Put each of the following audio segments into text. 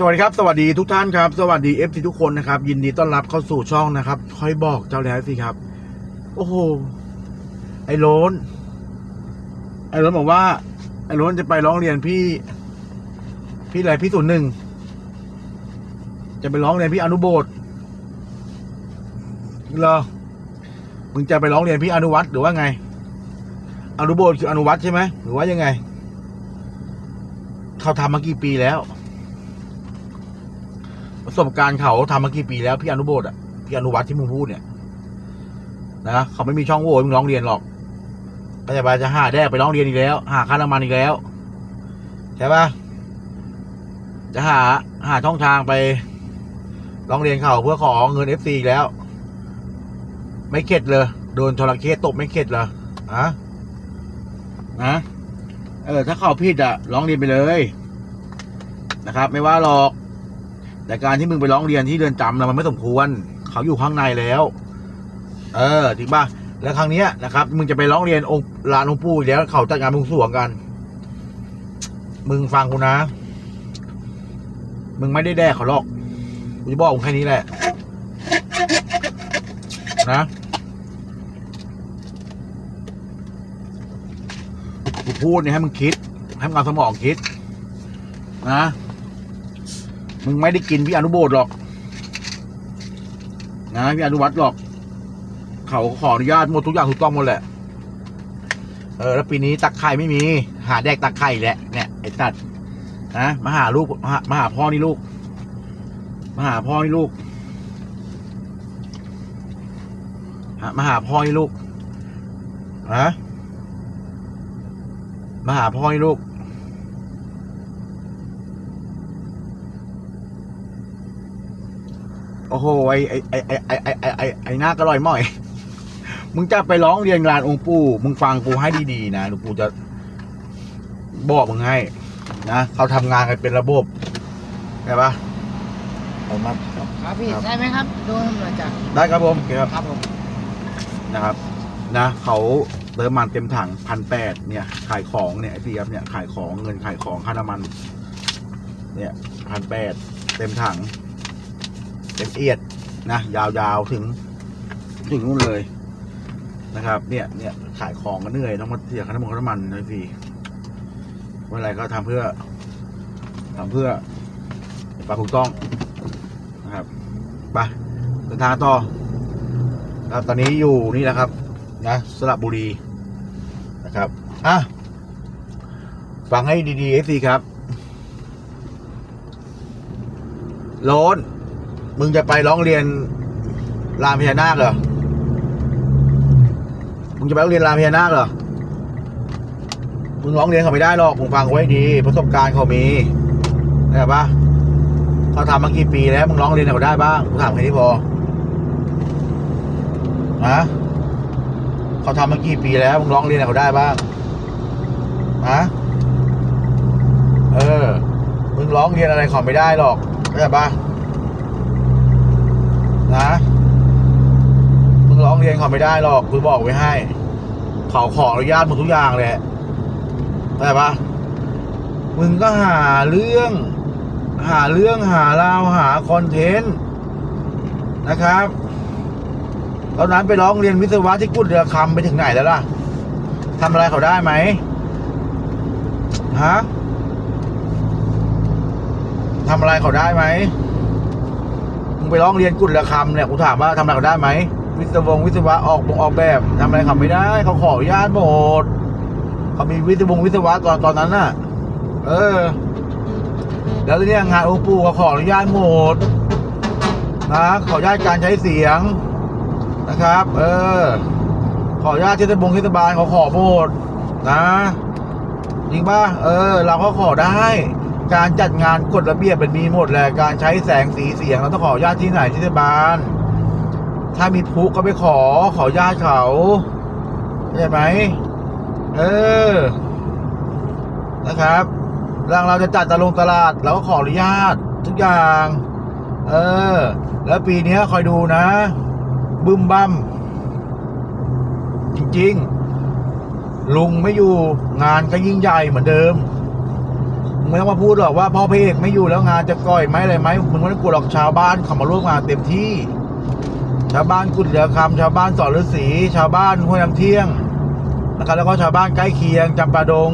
สวัสดีครับ สวัสดีทุกท่านครับ สวัสดีเอฟทีทุกคนนะครับ ยินดีต้อนรับเข้าสู่ช่องนะครับ ค่อยบอกเจ้าแล้วสิครับ โอ้โห ไอ้โลนไอ้โลนบอกว่า ไอ้โลนจะไปร้องเรียนพี่ พี่อะไรพี่ศูนย์หนึ่ง จะไปร้องเรียนพี่อนุโบสถ์เหรอ มึงจะไปร้องเรียนพี่อนุวัตรหรือว่าไง อนุโบสถ์คืออนุวัตรใช่ไหมหรือว่ายังไง เขาทำมากี่ปีแล้ว ประสบการณ์เขาทำมากี่ปีแล้วพี่อนุโบสถ์อะพี่อนุวัตรที่มึงพูดเนี่ยนะเขาไม่มีช่องโหว่มึงร้องเรียนหรอกก็จะไปจะหาแด้ไปร้องเรียนอีกแล้ว หาค่าน้ำมันอีกแล้วใช่ปะจะหาหาช่องทางไปร้องเรียนเขาเพื่อขอเงินเอฟซีอีกแล้ว ไม่เข็ดเลยโดนทรเคตบไม่เข็ดเลยอะนะเออ ถ้าเขาผิดอะร้องเรียนไปเลยนะครับ ไม่ว่าหรอก แต่การที่มึงไปร้องเรียนที่เรือนจำนะมันไม่สมควร เขาอยู่ข้างในแล้ว เออจริงป่ะแล้วครั้งเนี้ยนะครับ มึงจะไปร้องเรียนองค์ลานองค์ปู่อีกแล้ว เขาจัดงานบวงสรวงกัน มึงฟังกูนะ มึงไม่ได้แดกเขาหรอกกูจะบอกมึงแค่นี้แหละ นะกูพูดเนี่ยให้มึงคิด ให้มึงเอาสมองคิด นะ มึงไม่ได้กินพี่อนุโบสหรอก นะพี่อนุวัตรหรอก เขาขออนุญาตหมดทุกอย่างถูกต้องหมดแหละ เออแล้วปีนี้ตักไข่ไม่มี หาแดกตักไข่แหละเนี่ยไอ้ตัดนะมาหาลูกมาหามาหาพ่อนี่ลูก มาหาพ่อนี่ลูกมาหาพ่อนี่ลูกฮะมาหาพ่อนี่ลูก โอ้โหไอไอไอไอไอไอไอไอไอหน้ากระลอยหม่อย มึงจะไปร้องเรียนงานองค์ปู่มึงฟังกูให้ดีๆนะหลวงปู่จะบอกมึงให้นะเขาทำงานกันเป็นระบบใช่ปะเอามาครับพี่ครับได้ไหมครับโดนหน่อยจ้ะได้ครับผมโอเคครับครับผมนะครับ นะเขาเติมมันเต็มถังพันแปดเนี่ย ขายของเนี่ยไอ้พี่ครับเนี่ยขายของเงินขายของค่าน้ำมัน เนี่ยพันแปดเต็มถัง เต็มเอียดนะยาวๆถึงถึงนู่นเลยนะครับ เนี่ยเนี่ยขายของก็เหนื่อยต้องมาเสียค่าน้ำมันค่าน้ำมันนะพี่เมื่อไรก็ทำเพื่อทำเพื่อปลาถูกต้องนะครับไปเดินทางต่อครับตอนนี้อยู่นี่นะครับ นะสระบุรีนะครับอะฟังให้ดีๆเอฟซีครับ โลน มึงจะไปร้องเรียนรามพญานาคเหรอ มึงจะไปร้องเรียนรามพญานาคเหรอ มึงร้องเรียนเขาไม่ได้หรอก มึงฟังไว้ดี ประสบการณ์เขามีได้ปะเขาทำมากี่ปีแล้ว มึงร้องเรียนเขาได้บ้างกูถามแค่นี้พอฮะเขาทำมากี่ปีแล้ว มึงร้องเรียนเขาได้บ้างฮะเออ มึงร้องเรียนอะไรเขาไม่ได้หรอกเข้าใจปะ นะมึงร้องเรียนเขาไม่ได้หรอกกูบอกไว้ให้ เขาขออนุญาตมึงทุกอย่างเลยเข้ปะมึงก็หาเรื่อง หาเรื่องหาราวหาคอนเทนต์นะครับตอนนั้นไปร้องเรียนวิศวะที่กุดเรือคำไปถึงไหนแล้วล่ะทำอะไรเขาได้ไหมฮะทำอะไรเขาได้ไหม มึงไปร้องเรียนกุดเรือคำเนี่ยกูถามว่าทำอะไรเขาได้ไหมวิศวงวิศวะออกบงออกแบบทำอะไรเขาไม่ได้เขาขออนุญาตหมดเขามีวิศวงวิศวะตอนตอนนั้นน่ะ เออ แล้วทีเนี้ยงานโอปูเขาขออนุญาตหมดนะขออนุญาตการใช้เสียงนะครับ เออ ขออนุญาตเทศบงเทศบาลเขาขอโหมดนะจริงป่ะเออ เราก็ขอได้ การจัดงานกฎระเบียบเป็นมีหมดแหละการใช้แสงสีเสียงเราต้องขออนุญาตที่ไหนที่เทศบาล ถ้ามีพุก็ไปขอขออนุญาตเขาใช่ไหมเออ นะครับหลังเราจะจัดตลงตลาดเราก็ขออนุญาตทุกอย่าง เออ แล้วปีนี้คอยดูนะ บึมบัมจริง ๆ ลุงไม่อยู่งานก็ยิ่งใหญ่เหมือนเดิม ไม่ต้องมาพูดหรอกว่าพ่อพระเอกไม่อยู่แล้วงานจะก่อยไหมอะไรไหมมึงไม่ต้องกลัวหรอกชาวบ้านเขามาร่วมงานเต็มที่ ชาวบ้านกุดเหลือคำชาวบ้านสอนฤาษีชาวบ้านห้วยน้ำเที่ยงนะครับแล้วก็ชาวบ้านใกล้เคียงจำปาดง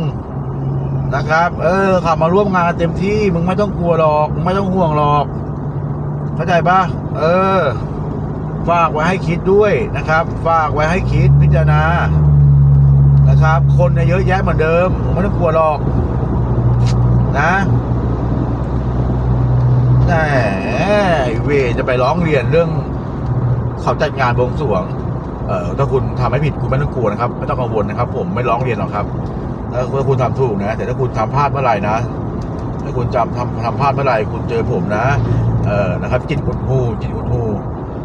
นะครับ เออเขามาร่วมงานเต็มที่มึงไม่ต้องกลัวหรอกมึงไม่ต้องห่วงหรอกเข้าใจปะเออ ฝากไว้ให้คิดด้วยนะครับ ฝากไว้ให้คิดพิจารณานะครับ คนเนี่ยเยอะแยะเหมือนเดิมไม่ต้องกลัวหรอก นะแต่เวจะไปร้องเรียนเรื่องเขาจัดงานบวงสรวง เอ่อถ้าคุณทำให้ผิดคุณไม่ต้องกลัวนะครับ ไม่ต้องกังวลนะครับ ผมไม่ร้องเรียนหรอกครับถ้าคุณทำถูกนะ แต่ถ้าคุณทำพลาดเมื่อไหร่นะถ้าคุณจำทำทำพลาดเมื่อไหร่คุณเจอผมนะ เออนะครับ จิตหุดหูจิตหุดหู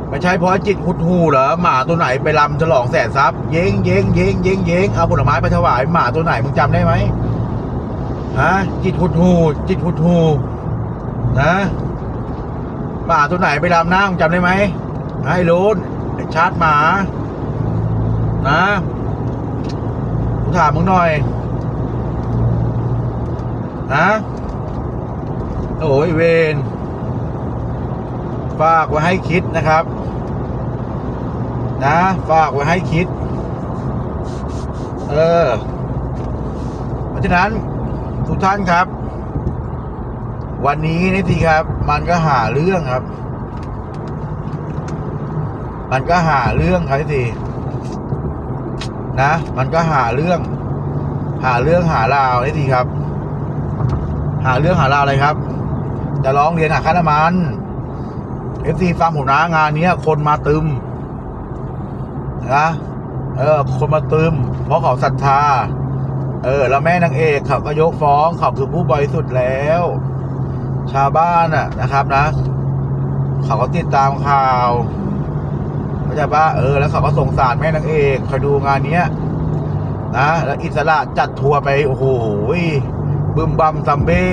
ไม่ใช่เพราะจิตหุดหูเหรอหมาตัวไหนไปรำฉลองแสนทรัพย์เย้งเย้งเย้งเย้งเย้งเอาผลไม้ไปถวายหมาตัวไหนมึงจำได้ไหมะจิตหดหูจิตหดหูนะหมาตัวไหนไปรำนะมึงจำได้ไหมไอ้โลนไอ้ชาร์จหมา นะกูถามมึงหน่อย นะโอ้ยเวนฝากไว้ให้คิดนะครับ นะ ฝากไว้ให้คิด เออ เพราะฉะนั้น ทุกท่านครับ วันนี้นี่ทีครับ มันก็หาเรื่องครับ มันก็หาเรื่องครับทีนะ มันก็หาเรื่อง หาเรื่องหาราวนี่ทีครับ หาเรื่องหาราวอะไรครับ จะร้องเรียนหาค่าน้ำมันเอฟซีฟังผมนะงานนี้คนมาตึมนะเออคนมาตึมเพราะเขาศรัทธา เออ แล้วแม่นางเอกเขาก็ยกฟ้องเขาคือผู้บริสุทธิ์แล้ว ชาวบ้านอะนะครับนะ เขาก็ติดตามข่าวเข้าใจปะเออ แล้วเขาก็สงสารแม่นางเอกคอยดูงานเนี้ยนะแล้วอิสระจัดทัวร์ไปโอ้โหบึมบัมซัมเบ้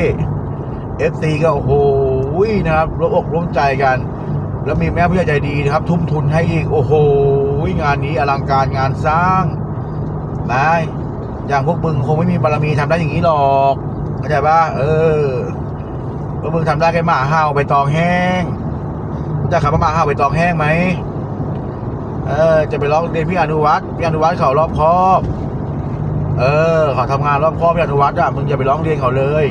เอฟซีก็โอ้โหนะครับร่วมอกร่วมใจกัน แล้วมีแม่ผู้ใหญ่ใจดีนะครับ ทุ่มทุนให้อีก โอ้โหงานนี้อลังการงานสร้างนะ อย่างพวกมึงคงไม่มีบารมีทำได้อย่างนี้หรอกเข้าใจปะเออพวกมึงทำได้แค่หมาห้าวใบตองแห้งรู้จะขับว่าหมาห้าวใบตองแห้งไหมเออ จะไปร้องเรียนพี่อนุวัฒน์พี่อนุวัฒน์เขารอบครอบ เออเขาทำงานรอบครอบพี่อนุวัฒน์อะมึงอย่าไปร้องเรียนเขาเลย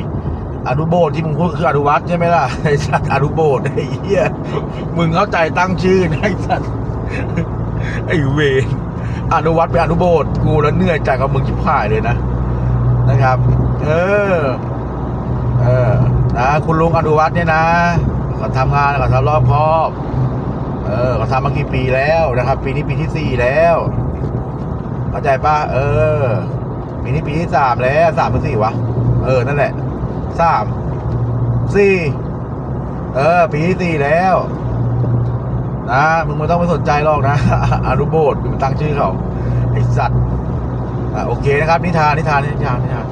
อนุโบสถ์ที่มึงพูดคืออนุวัฒน์ใช่ไหมล่ะไอ้สัตว์อนุโบสถ์ไอ้เหี้ยมึงเข้าใจตั้งชื่อไอ้สัตว์ไอ้เวร อนุวัฒน์เป็นอนุโบสถ์กูแล้วเหนื่อยใจกับมึงชิบหายเลยนะนะครับ เออ เออนะคุณลุงอนุวัฒน์เนี่ยนะเขาทำงานเขาทำรอบครอบ เออเขาทำมากี่ปีแล้วนะครับ ปีนี้ปีที่สี่แล้วเข้าใจปะเออ ปีนี้ปีที่สามแล้วสามหรือสี่วะเออนั่นแหละสามสี่เออ ปีที่สี่แล้ว นะมึงไม่ต้องไปสนใจหรอกนะอนุโบสถ์มึงตั้งชื่อเขาไอสัตว์โอเคนะครับ นิทานนิทานนิทานนิทาน